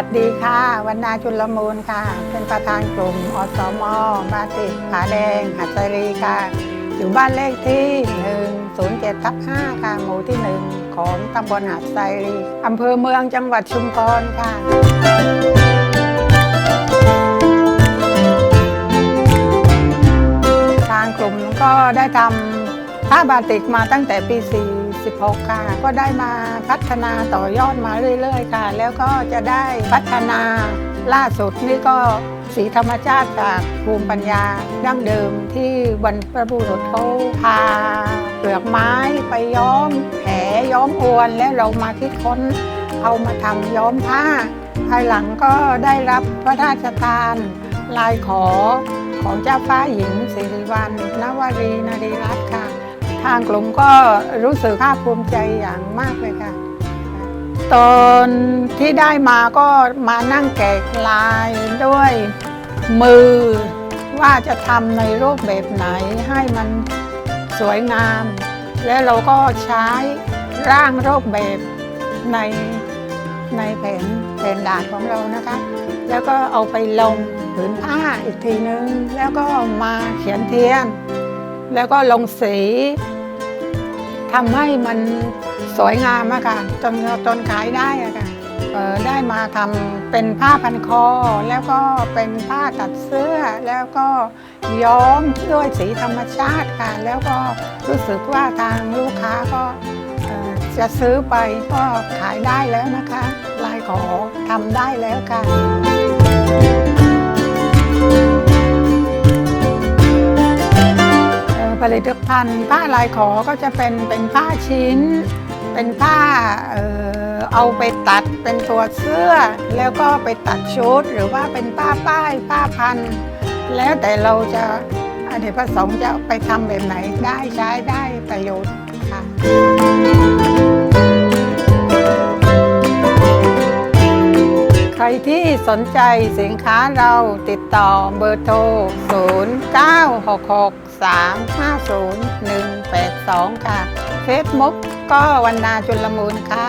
วัสดีค่ะวันนาจุลมูลค่ะ เป็นประธานกลุ่มอสมบาติผาแดง หัดไซรีค่ะ อยู่บ้านเลขที่ 107ทับ5ค่ะหมู่ที่ 1 ของตำบลหัดไซรีอำเภอเมืองจังหวัดชุมพรค่ะทางกลุ่มก็ได้ทำผ้าบาติกมาตั้งแต่ปี 46ค่ะ ก็ได้มาพัฒนาต่อยอดมาเรื่อย ๆ ค่ะ แล้วก็จะได้พัฒนาล่าสุดนี่ก็สีธรรมชาติจากภูมิปัญญาดั้งเดิมที่บรรพบุรุษเขาพาเปลือกไม้ไปย้อมแผลย้อมอวนและเรามาคิดค้นเอามาทำย้อมผ้า ภายหลังก็ได้รับพระราชทาน ลายขอของเจ้าฟ้าหญิงสิริวัณณวรีนารีรัตน์ค่ะ ทางกลุ่มก็รู้สึกภาคภูมิใจอย่างมากเลยค่ะ ตอนที่ได้มาก็มานั่งแกะลายด้วยมือว่าจะทำในรูปแบบไหนให้มันสวยงาม แล้วเราก็ใช้ร่างรูปแบบในในแผนแผนด่านของเรานะคะ แล้วก็เอาไปลงผืนผ้าอีกทีนึง แล้วก็มาเขียนเทียน แล้วก็ลงสี ทำให้มันสวยงามอะค่ะจนจนขายได้อะค่ะได้มาทำเป็นผ้าพันคอ แล้วก็เป็นผ้าตัดเสื้อ แล้วก็ย้อมด้วยสีธรรมชาติค่ะ แล้วก็รู้สึกว่าทางลูกค้าก็จะซื้อไปก็ขายได้แล้วนะคะ ลายขอทำได้แล้วค่ะ ลิตภัณฑ์ผ้าลายขอก็จะเป็นเป็นผ้าชิ้น เป็นผ้าเอ่อเอาไปตัดเป็นตัวเสื้อ แล้วก็ไปตัดชุด หรือว่าเป็นผ้าป้ายผ้าพัน แล้วแต่เราจะอเนกประสงค์จะไปทำแบบไหนได้ใช้ได้ประโยชน์ค่ะใครที่สนใจสินค้าเราติดต่อเบอร์โทร 0966350182 ค่ะ เฟซบุ๊กก็วันนาจุลมูลค่ะ